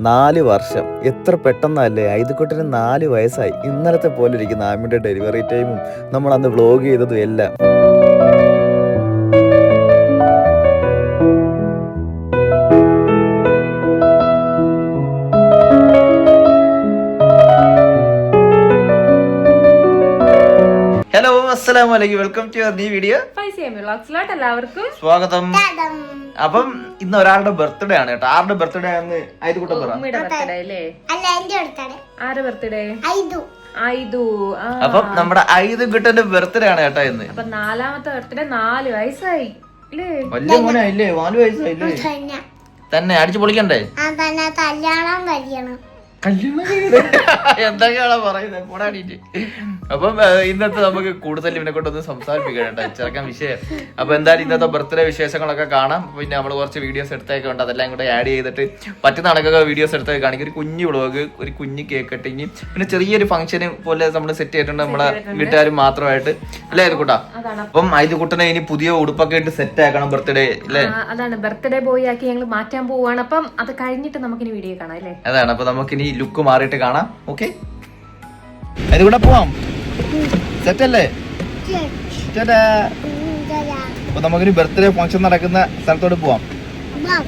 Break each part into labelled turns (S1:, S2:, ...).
S1: നാല് വർഷം. എത്ര പെട്ടെന്നല്ലേ? ഐതുക്കുട്ടിന് നാല് വയസ്സായി. ഇന്നലത്തെ പോലെ ഇരിക്കുന്ന. ആമിയുടെ ഡെലിവറി ടൈമും നമ്മൾ അന്ന് വ്ലോഗ് ചെയ്തതും എല്ലാം. ഹലോ അസ്സലാമു അലൈക്കും. Welcome to your new video
S2: എല്ലാവർക്കും
S1: സ്വാഗതം. അപ്പം ഇന്ന് ഒരാളുടെ ബർത്ത്ഡേ ആണ് കേട്ടോ. ആരുടെ ബർത്ത്ഡേ ആണെന്ന് കൂട്ടം പറ.
S2: ആരുടെ ബർത്ത്ഡേ
S3: ഐതു
S2: ഐതു
S1: അപ്പം നമ്മുടെ ഐതുക്കുട്ടന്റെ ബർത്ത്ഡേ ആണ് കേട്ടോ ഇന്ന്.
S2: അപ്പൊ നാലാമത്തെ ബർത്ത്ഡേ നാല് വയസ്സായി.
S1: വലിയ മോനായില്ലേ? നാല് വയസ്സായില്ലേ?
S3: തന്നെ.
S1: തന്നെ. അടിച്ചു പൊളിക്കണ്ടേ?
S3: കല്യാണം തന്നെ കല്യാണം കഴിയണം
S1: എന്തൊക്കെയാണോ പറയുന്നത്? അപ്പം ഇന്നത്തെ നമുക്ക് കൂടുതൽ ഇവനെ കൊണ്ടൊന്ന് സംസാരിപ്പിക്കണ്ട ചെറുക്കാൻ വിഷയം. അപ്പൊ എന്തായാലും ഇന്നത്തെ ബർത്ത്ഡേ വിശേഷങ്ങളൊക്കെ കാണാം. പിന്നെ നമ്മൾ കുറച്ച് വീഡിയോസ് എടുത്തേക്ക് ഉണ്ട്. അതെല്ലാം കൂടെ ആഡ് ചെയ്തിട്ട് പറ്റുന്ന കണക്കൊക്കെ വീഡിയോസ് എടുത്തേക്ക് കാണിക്കും. ഒരു കുഞ്ഞു വ്ളോഗ് ഒരു കുഞ്ഞു കേക്ക് കട്ടിങ് പിന്നെ ചെറിയൊരു ഫംഗ്ഷന് പോലെ നമ്മൾ സെറ്റ് ചെയ്തിട്ടുണ്ട് നമ്മളെ വീട്ടുകാരും മാത്രമായിട്ട്. അല്ലേ ഇത് കൂട്ടാ?
S2: അതാണ്.
S1: അപ്പം ഇത് കുട്ടനെ ഇനി പുതിയ ഉടുപ്പൊക്കെ ഇട്ട് സെറ്റ് ആക്കണം ബർത്ത്ഡേ അല്ലേ?
S2: അതാണ്. ബർത്ത്ഡേ ബോയ് ആക്കി ഞങ്ങൾ മാറ്റാൻ പോവാണ്. അപ്പം അത് കഴിഞ്ഞിട്ട് നമുക്കിനി വീഡിയോ കാണാം അല്ലേ?
S1: അതാണ്. അപ്പൊ നമുക്കിനി ലുക്ക് മാറിയിട്ട് കാണാം ഓക്കെ അതികൂടെ പോവാം. സെറ്റ് അല്ലേ ചേട്ടാ. അപ്പൊ നമുക്കൊരു ബർത്ത്ഡേ ഫംഗ്ഷൻ നടക്കുന്ന സ്ഥലത്തോട് പോവാം.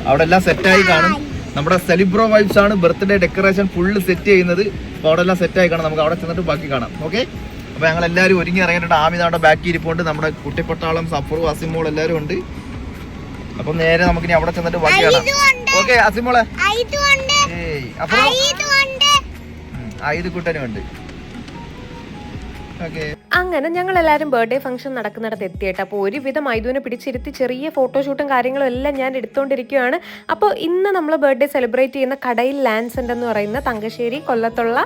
S1: അവിടെ എല്ലാം സെറ്റ് ആയി കാണും. നമ്മുടെ സെലിബ്രോ വൈബ്സ് ആണ് ബർത്ത്ഡേ ഡെക്കറേഷൻ ഫുള്ള് സെറ്റ് ചെയ്യുന്നത്. അപ്പൊ അവിടെ എല്ലാം സെറ്റ് ആയി കാണും. നമുക്ക് അവിടെ ചെന്നിട്ട് ബാക്കി കാണാം ഓക്കെ അപ്പൊ ഞങ്ങൾ എല്ലാവരും ഒരുങ്ങി ഇറങ്ങിയിട്ടുണ്ട്. ആമി അവിടെ ബാക്കി ഇരിപ്പുണ്ട്. നമ്മുടെ കുട്ടിപ്പട്ടാളം സഫറു അസിമോൾ എല്ലാവരും ഉണ്ട്. അപ്പൊ നേരെ നമുക്കിനി അവിടെ ചെന്നിട്ട് ബാക്കി കാണാം. ഓക്കെ അസിമോളെ. ഏയ് അപ്പൊ ആയുധ കുട്ടനും ഉണ്ട്
S2: അങ്ങനെ ഞങ്ങൾ എല്ലാവരും ബർത്ത്ഡേ ഫംഗ്ഷൻ നടക്കുന്നിടത്ത് എത്തിയിട്ട് അപ്പോൾ ഒരുവിധം മൈദൂനെ പിടിച്ചിരുത്തി ചെറിയ ഫോട്ടോഷൂട്ടും കാര്യങ്ങളും എല്ലാം ഞാൻ എടുത്തുകൊണ്ടിരിക്കുകയാണ് അപ്പോൾ ഇന്ന് നമ്മൾ ബർത്ത്ഡേ സെലിബ്രേറ്റ് ചെയ്യുന്ന കടയിൽ ലാൻഡ്സ് എന്ന് പറയുന്ന തങ്കശ്ശേരി കൊല്ലത്തുള്ള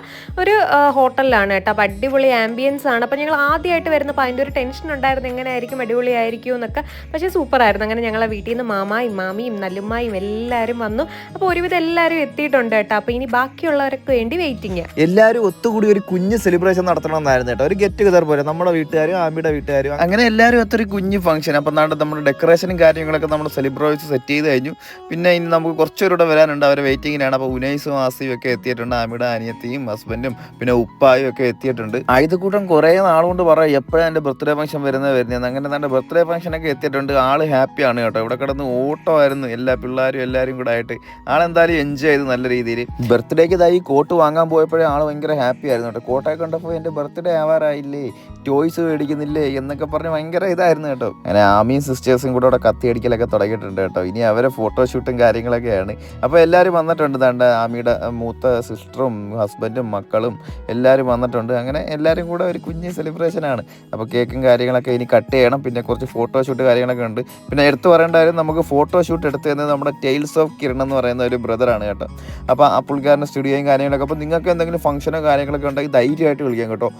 S2: ഒരു ഹോട്ടലിലാണ് കേട്ടോ. അപ്പോൾ അടിപൊളി ആംബിയൻസ് ആണ്. അപ്പോൾ ഞങ്ങൾ ആദ്യമായിട്ട് വരുന്നപ്പോൾ അതിന്റെ ഒരു ടെൻഷൻ ഉണ്ടായിരുന്നു. എങ്ങനെയായിരിക്കും? അടിപൊളിയായിരിക്കും എന്നൊക്കെ. പക്ഷേ സൂപ്പറായിരുന്നു. അങ്ങനെ ഞങ്ങളെ വീട്ടിൽ നിന്ന് മാമായും മാമിയും നല്ലുമ്മായും എല്ലാവരും വന്നു. അപ്പോൾ ഒരുവിധം എല്ലാവരും എത്തിയിട്ടുണ്ട് കേട്ടോ. അപ്പോൾ ഇനി ബാക്കിയുള്ളവർക്ക് വേണ്ടി വെയിറ്റിംഗ്
S1: എല്ലാവരും ഒത്തുകൂടി ഒരു കുഞ്ഞ് സെലിബ്രേഷൻ നടത്തണമെന്നായിരുന്നു കേട്ടോ. ഒരു ഗെറ്റ് ടുഗദർ പോലെ നമ്മുടെ വീട്ടുകാരും ആമിയുടെ വീട്ടുകാരും അങ്ങനെ എല്ലാവരും അത്ര കുഞ്ഞ് ഫംഗ്ഷൻ അപ്പം നാട് നമ്മുടെ ഡെക്കറേഷനും കാര്യങ്ങളൊക്കെ നമ്മൾ സെലിബ്രേറ്റ് സെറ്റ് ചെയ്ത് കഴിഞ്ഞു. പിന്നെ ഇനി നമുക്ക് കുറച്ചുകൂടെ വരാനുണ്ട്. അവരെ വെയിറ്റിങ്ങിനാണ് അപ്പോൾ ഉനൈസും ആസിയും ഒക്കെ എത്തിയിട്ടുണ്ട്. ആമിയുടെ അനിയത്തിയും ഹസ്ബൻഡും പിന്നെ ഉപ്പായും ഒക്കെ എത്തിയിട്ടുണ്ട്. ആയുധക്കൂട്ടം കുറേ നാളുകൊണ്ട് പറയാം എപ്പോഴാണ് എന്റെ ബർത്ത്ഡേ ഫംഗ്ഷൻ വരുന്നത് വരുന്നത് അങ്ങനെ നല്ല ബർത്ത്ഡേ ഫംഗ്ഷനൊക്കെ എത്തിയിട്ടുണ്ട്. ആൾ ഹാപ്പിയാണ് കേട്ടോ. ഇവിടെ കിടന്ന് ഓട്ടമായിരുന്നു. എല്ലാ പിള്ളേരും എല്ലാവരും കൂടെ ആയിട്ട്. ആളെന്തായാലും എൻജോയ് ചെയ്ത് നല്ല രീതിയിൽ ബർത്ത്ഡേക്ക് ഇതായി കോട്ട് വാങ്ങാൻ പോയപ്പോഴേ ആൾ ഭയങ്കര ഹാപ്പി ആയിരുന്നു കേട്ടോ. കോട്ടൊക്കെ കണ്ടപ്പോൾ എന്റെ ബർത്ത്ഡേ ആവാറായില്ലേ ടോയ്സ് മേടിക്കുന്നില്ലേ? എന്നൊക്കെ പറഞ്ഞ് ഭയങ്കര ഇതായിരുന്നു കേട്ടോ. അങ്ങനെ ആമിയും സിസ്റ്റേഴ്സും കൂടെ അവിടെ കത്തി അടിക്കലൊക്കെ തുടങ്ങിയിട്ടുണ്ട് കേട്ടോ. ഇനി അവരെ ഫോട്ടോഷൂട്ടും കാര്യങ്ങളൊക്കെയാണ്. അപ്പോൾ എല്ലാവരും വന്നിട്ടുണ്ട് ദാണ്ട ആമിയുടെ മൂത്ത സിസ്റ്ററും ഹസ്ബൻഡും മക്കളും എല്ലാവരും വന്നിട്ടുണ്ട്. അങ്ങനെ എല്ലാവരും കൂടെ ഒരു കുഞ്ഞ് സെലിബ്രേഷൻ ആണ്. അപ്പോൾ കേക്കും കാര്യങ്ങളൊക്കെ ഇനി കട്ട് ചെയ്യണം. പിന്നെ കുറച്ച് ഫോട്ടോഷൂട്ട് കാര്യങ്ങളൊക്കെ ഉണ്ട്. പിന്നെ എടുത്തു പറയേണ്ടായിരുന്നു നമുക്ക് ഫോട്ടോഷൂട്ട് എടുത്തു തന്നത് നമ്മുടെ ടെയിൽസ് ഓഫ് കിരൺ എന്ന് പറയുന്ന ഒരു ബ്രദറാണ് കേട്ടോ. അപ്പോൾ ആ പുള്ളിക്കാരന്റെ സ്റ്റുഡിയോയും കാര്യങ്ങളൊക്കെ. അപ്പോൾ നിങ്ങൾക്ക് എന്തെങ്കിലും ഫംഗ്ഷനോ കാര്യങ്ങളൊക്കെ ഉണ്ടെങ്കിൽ ധൈര്യമായിട്ട് വിളിക്കാം കേട്ടോ.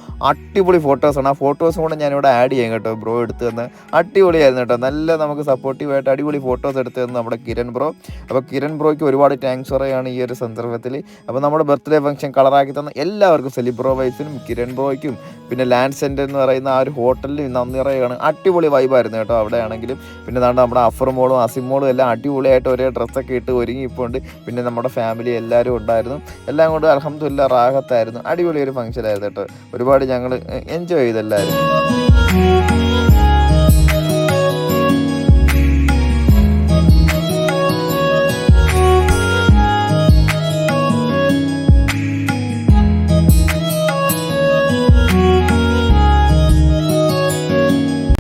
S1: അടിപൊളി ഫോട്ടോസാണ് ആ ഫോട്ടോസും കൂടെ ഞാനിവിടെ ആഡ് ചെയ്യാം കേട്ടോ. ബ്രോ എടുത്തു തന്ന്. അടിപൊളിയായിരുന്നു കേട്ടോ. നല്ല നമുക്ക് സപ്പോർട്ടീവായിട്ട് അടിപൊളി ഫോട്ടോസ് എടുത്തു തന്നു നമ്മുടെ കിരൺ ബ്രോ അപ്പോൾ കിരൺ ബ്രോയ്ക്ക് ഒരുപാട് താങ്ക്സ് പറയുകയാണ് ഈ ഒരു സന്ദർഭത്തിൽ അപ്പോൾ നമ്മുടെ ബർത്ത്ഡേ ഫംഗ്ഷൻ കളറാക്കി തന്ന എല്ലാവർക്കും സെലിബ്രോ വൈസിനും കിരൺ ബ്രോയ്ക്കും പിന്നെ ലാൻഡ് സെന്റർ എന്ന് പറയുന്ന ആ ഒരു ഹോട്ടലിൽ നന്ദി പറയുകയാണ്. അടിപൊളി വൈബായിരുന്നു കേട്ടോ അവിടെ ആണെങ്കിലും. പിന്നെ ദാണ്ട് നമ്മുടെ അഫർമോളും അസിമോളും എല്ലാം അടിപൊളിയായിട്ട് ഒരേ ഡ്രസ്സൊക്കെ ഇട്ട് ഒരുങ്ങി ഇപ്പോൾ ഉണ്ട് പിന്നെ നമ്മുടെ ഫാമിലി എല്ലാവരും ഉണ്ടായിരുന്നു. എല്ലാം കൊണ്ട് അലഹമ്മദില്ല റാഹത്തായിരുന്നു. അടിപൊളി ഒരു ഫംഗ്ഷനായിരുന്നു കേട്ടോ. ഒരുപാട് ഞങ്ങൾ എൻജോയ് ചെയ്തു എല്ലാവരും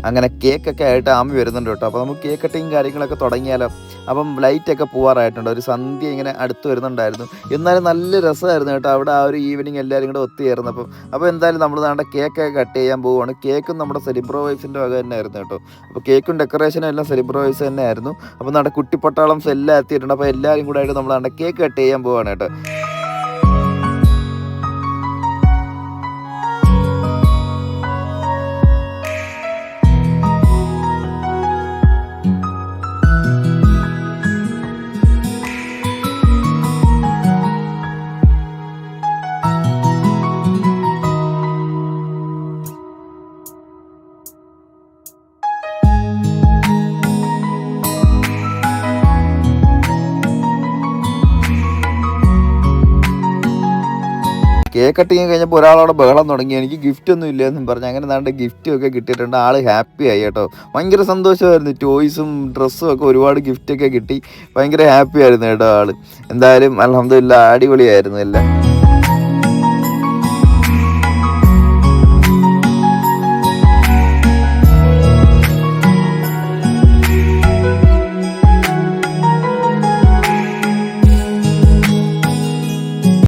S1: അങ്ങനെ കേക്കൊക്കെ ആയിട്ട് ആമി വരുന്നുണ്ട് കേട്ടോ. അപ്പോൾ നമുക്ക് കേക്ക് കട്ടിങ് കാര്യങ്ങളൊക്കെ തുടങ്ങിയാലോ? അപ്പം ലൈറ്റൊക്കെ പോവാറായിട്ടുണ്ട്. ഒരു സന്ധ്യ ഇങ്ങനെ അടുത്ത് വരുന്നുണ്ടായിരുന്നു. എന്നാലും നല്ല രസമായിരുന്നു കേട്ടോ. അവിടെ ആ ഒരു ഈവനിങ് എല്ലാവരും കൂടെ ഒത്തുചേർന്നപ്പം അപ്പോൾ എന്തായാലും നമ്മൾ നമ്മുടെ കേക്കൊക്കെ കട്ട് ചെയ്യാൻ പോവുകയാണ്. കേക്കും നമ്മുടെ സെലിബ്രോ വൈഫിന്റെ വക തന്നെ ആയിരുന്നു കേട്ടോ. അപ്പോൾ കേക്കും ഡെക്കറേഷനും എല്ലാം സെലിബ്രോ വൈഫ് തന്നെ ആയിരുന്നു അപ്പോൾ നമ്മുടെ കുട്ടിപ്പട്ടാളം എല്ലാം എത്തിയിട്ടുണ്ട് അപ്പോൾ എല്ലാവരും കൂടെ ആയിട്ട് നമ്മൾ നമ്മുടെ കേക്ക് കട്ട് ചെയ്യാൻ പോവുകയാണ് കേട്ടോ. കേക്ക് കട്ടിങ് കഴിഞ്ഞപ്പോൾ ഒരാളോട് ബഹളം തുടങ്ങി. എനിക്ക് ഗിഫ്റ്റ് ഒന്നും ഇല്ലെന്നും പറഞ്ഞ് അങ്ങനെ നാണ്ട് ഗിഫ്റ്റും ഒക്കെ കിട്ടിയിട്ടുണ്ട്. ആൾ ഹാപ്പി ആയി കേട്ടോ. ഭയങ്കര സന്തോഷമായിരുന്നു. ടോയ്സും ഡ്രസ്സും ഒക്കെ ഒരുപാട് ഗിഫ്റ്റ് ഒക്കെ കിട്ടി. ഭയങ്കര ഹാപ്പി ആയിരുന്നു കേട്ടോ ആൾ എന്തായാലും അലഹമില്ല അടിപൊളിയായിരുന്നു എല്ലാം.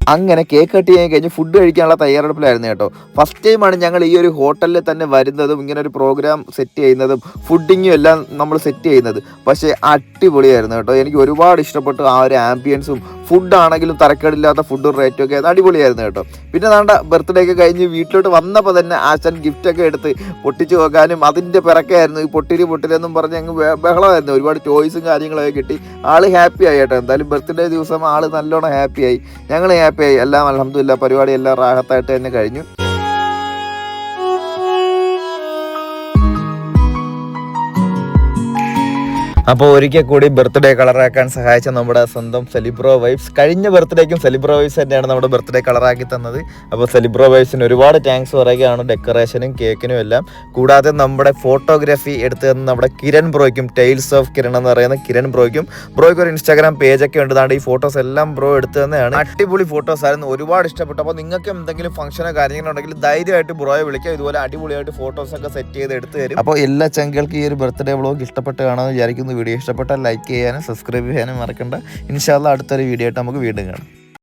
S1: അങ്ങനെ കേക്ക് കട്ട് ചെയ്യാൻ കഴിഞ്ഞ് ഫുഡ് കഴിക്കാനുള്ള തയ്യാറെടുപ്പിലായിരുന്നു കേട്ടോ. ഫസ്റ്റ് ടൈമാണ് ഞങ്ങൾ ഈ ഒരു ഹോട്ടലിൽ തന്നെ വരുന്നതും ഇങ്ങനെ ഒരു പ്രോഗ്രാം സെറ്റ് ചെയ്യുന്നതും ഫുഡിങ്ങും എല്ലാം നമ്മൾ സെറ്റ് ചെയ്യുന്നത്. പക്ഷേ അടിപൊളിയായിരുന്നു കേട്ടോ. എനിക്ക് ഒരുപാട് ഇഷ്ടപ്പെട്ടു ആ ഒരു ആംബിയൻസും ഫുഡാണെങ്കിലും തരക്കേടില്ലാത്ത ഫുഡും റേറ്റും ഒക്കെ അടിപൊളിയായിരുന്നു കേട്ടോ. പിന്നെ നാണ്ട ബർത്ത്ഡേ ഒക്കെ കഴിഞ്ഞ് വീട്ടിലോട്ട് വന്നപ്പോൾ തന്നെ ആശാൻ ഗിഫ്റ്റൊക്കെ എടുത്ത് പൊട്ടിച്ചു നോക്കാനും അതിന്റെ പിറക്കായിരുന്നു ഈ പൊട്ടിരി പൊട്ടിലെന്നും പറഞ്ഞ് അങ്ങ് ബഹ- ബഹളമായിരുന്നു. ഒരുപാട് ചോയ്സും കാര്യങ്ങളൊക്കെ കിട്ടി. ആൾ ഹാപ്പി ആയി കേട്ടോ. എന്തായാലും ബർത്ത്ഡേ ദിവസം ആൾ നല്ലോണം ഹാപ്പിയായി ഞങ്ങൾ ഹാപ്പിയായി എല്ലാം അലഹമില്ല പരിപാടി എല്ലാം റാഹത്തായിട്ട് തന്നെ കഴിഞ്ഞു. അപ്പോൾ ഒരിക്കൽ കൂടി ബർത്ത്ഡേ കളറാക്കാൻ സഹായിച്ച നമ്മുടെ സ്വന്തം സെലിബ്രോ വൈബ്സ് കഴിഞ്ഞ ബർത്ത്ഡേക്കും സെലിബ്രോ വൈബ്സ് തന്നെയാണ് നമ്മുടെ ബർത്ത്ഡേ കളറാക്കി തന്നത്. അപ്പോൾ സെലിബ്രോ വൈബ്സിന് ഒരുപാട് താങ്ക്സ് പറയുകയാണ് ഡെക്കറേഷനും കേക്കിനും എല്ലാം. കൂടാതെ നമ്മുടെ ഫോട്ടോഗ്രാഫി എടുത്തു തന്ന നമ്മുടെ കിരൺ ബ്രോയ്ക്കും ടൈൽസ് ഓഫ് കിരൺ എന്ന് പറയുന്ന കിരൺ ബ്രോയ്ക്കും. ബ്രോയ്ക്ക് ഒരു ഇൻസ്റ്റാഗ്രാം പേജൊക്കെ ഉണ്ട്. ദാണ്ട് ഈ ഫോട്ടോസ് എല്ലാം ബ്രോ എടുത്തു തന്നെയാണ്. അടിപൊളി ഫോട്ടോസ് ആയിരുന്നു. ഒരുപാട് ഇഷ്ടപ്പെട്ടു. അപ്പോൾ നിങ്ങൾക്ക് എന്തെങ്കിലും ഫംഗ്ഷനോ കാര്യങ്ങളോ ഉണ്ടെങ്കിൽ ധൈര്യമായിട്ട് ബ്രോയെ വിളിക്കുക. ഇതുപോലെ അടിപൊളിയായിട്ട് ഫോട്ടോസ് ഒക്കെ സെറ്റ് ചെയ്ത് എടുത്തു തരും. അപ്പോൾ എല്ലാ ചങ്കുകൾക്കും ഈ ഒരു ബർത്ത്ഡേ വ്ളോഗ് ഇഷ്ടപ്പെട്ട് കാണാമെന്ന് വിചാരിക്കുന്നു. വീഡിയോ ഇഷ്ടപ്പെട്ടാൽ ലൈക്ക് ചെയ്യാനും സബ്സ്ക്രൈബ് ചെയ്യാനും മറക്കണ്ട. ഇൻഷാല്ല അടുത്തൊരു വീഡിയോ ആയിട്ട് നമുക്ക് വീണ്ടും കാണാം.